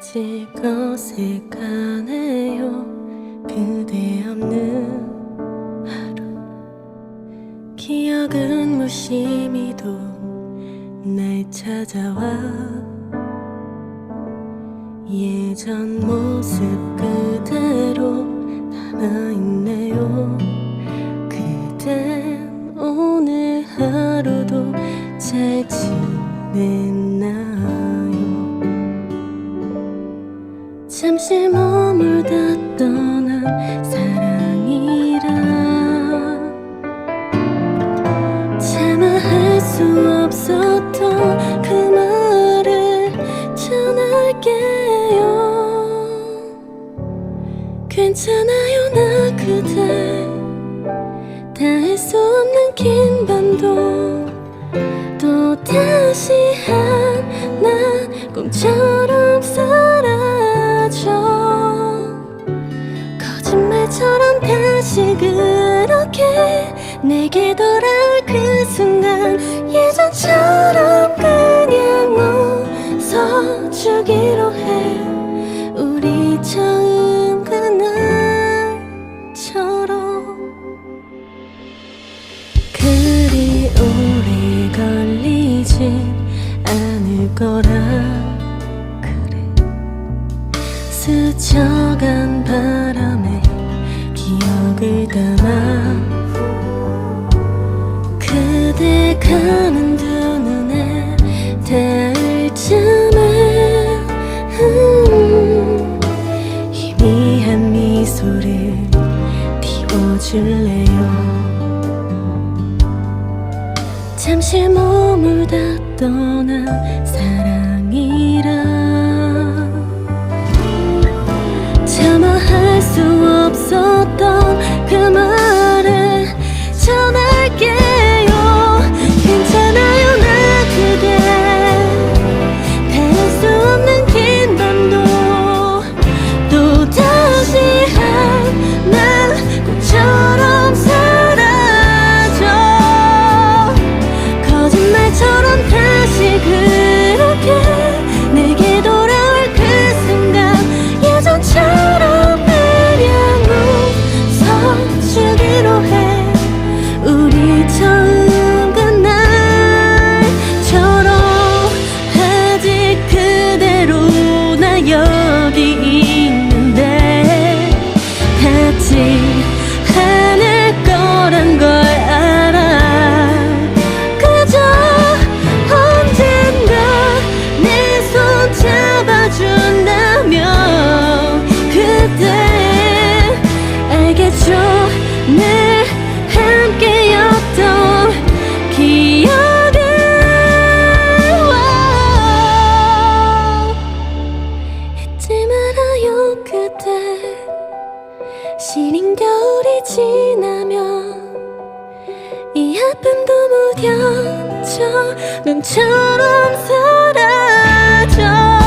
아직 어색하네요. 그대 없는 하루. 기억은 무심히도 날 찾아와. 예전 모습 그대로 남아있네요. 그댄 오늘 하루도 잘 지냈나요? 잠시 머물다 떠난 사랑이라. 차마 할수 없었 괜찮아요 나 그대. 다 할 수 없는 긴 밤도 또 다시 하나 꿈처럼 사라져. 거짓말처럼 다시 그렇게 내게 돌아올 그 순간 예전 걸리진 않을 거라. 그래. 스쳐간 바람에 기억을 담아 그대 가는 두 눈에 닿을 쯤에. 음, 희미한 미소를 띄워줄래요 잠시 머물다 떠난 사랑이라 잊지 말아요 그대. 시린 겨울이 지나면 이 아픔도 무뎌져 눈처럼 사라져